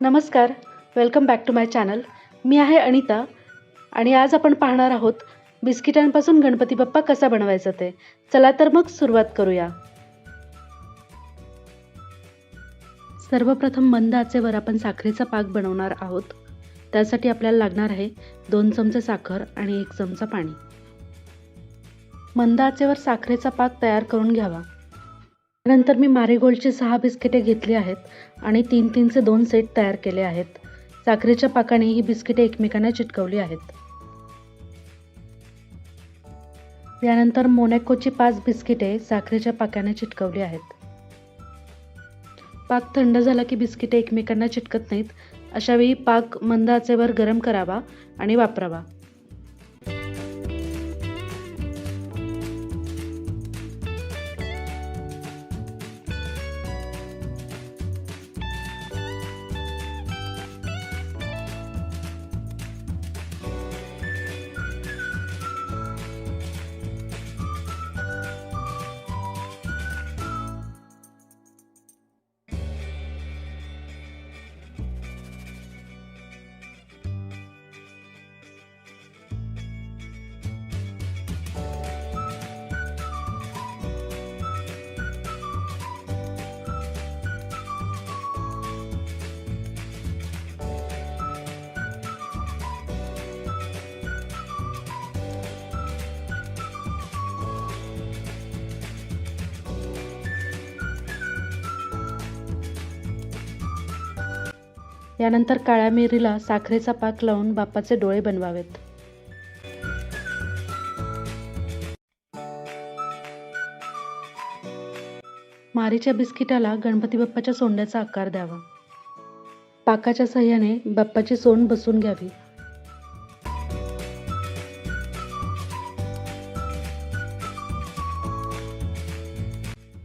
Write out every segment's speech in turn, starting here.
नमस्कार. Welcome back to my channel मी आहे अनिता आणि आज आपण पाहणार आहोत बिस्किटांपासून गणपती बाप्पा कसा बनवायचा ते. चला तर मग सुरुवात करूया. सर्वप्रथम मंद आचेवर आपण साखरेचा पाक बनवणार आहोत. त्यासाठी आपल्याला लागणार आहे दोन चमचे साखर आणि एक चमचा पाणी. मंद आचेवर साखरेचा पाक तयार करून घ्यावा. त्यानंतर मी मारीगोल्डची सहा बिस्किटे घेतली आहेत आणि तीन तीनचे दोन सेट तयार केले आहेत. साखरेच्या पाकाने ही बिस्किटे एकमेकांना चिटकवली आहेत. यानंतर मोनॅकोची पाच बिस्किटे साखरेच्या पाकाने चिटकवली आहेत. पाक थंड झाला की बिस्किटे एकमेकांना चिटकत नाहीत. अशावेळी पाक मंद आचेवर गरम करावा आणि वापरावा. यानंतर काळ्या मिरीला साखरेचा पाक लावून बाप्पाचे डोळे बनवावेत. मारीच्या बिस्किटाला गणपती बाप्पाच्या सोंड्याचा आकार द्यावा. पाकाच्या सहाय्याने बाप्पाची सोंड बसून घ्यावी.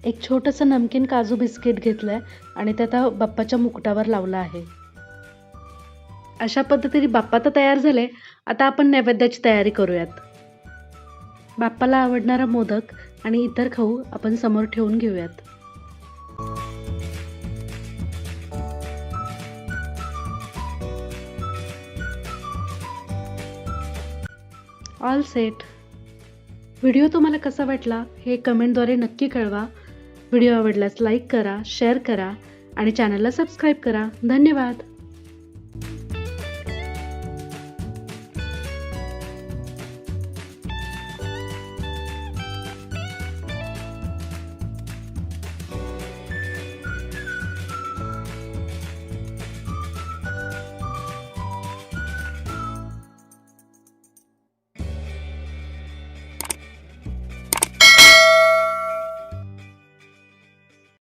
एक छोटंसं नमकीन काजू बिस्किट घेतलंय आणि ते आता बाप्पाच्या मुकुटावर लावलं आहे. अशा पद्धतीने बाप्पा तर तयार झाले. आता आपण नैवेद्याची तयारी करूयात. बाप्पाला आवडणारा मोदक आणि इतर खाऊ आपण समोर ठेवून घेऊयात. ऑल सेट व्हिडिओ तुम्हाला कसा वाटला हे कमेंटद्वारे नक्की कळवा. व्हिडिओ आवडल्यास लाईक करा शेअर करा आणि चॅनलला सबस्क्राईब करा. धन्यवाद.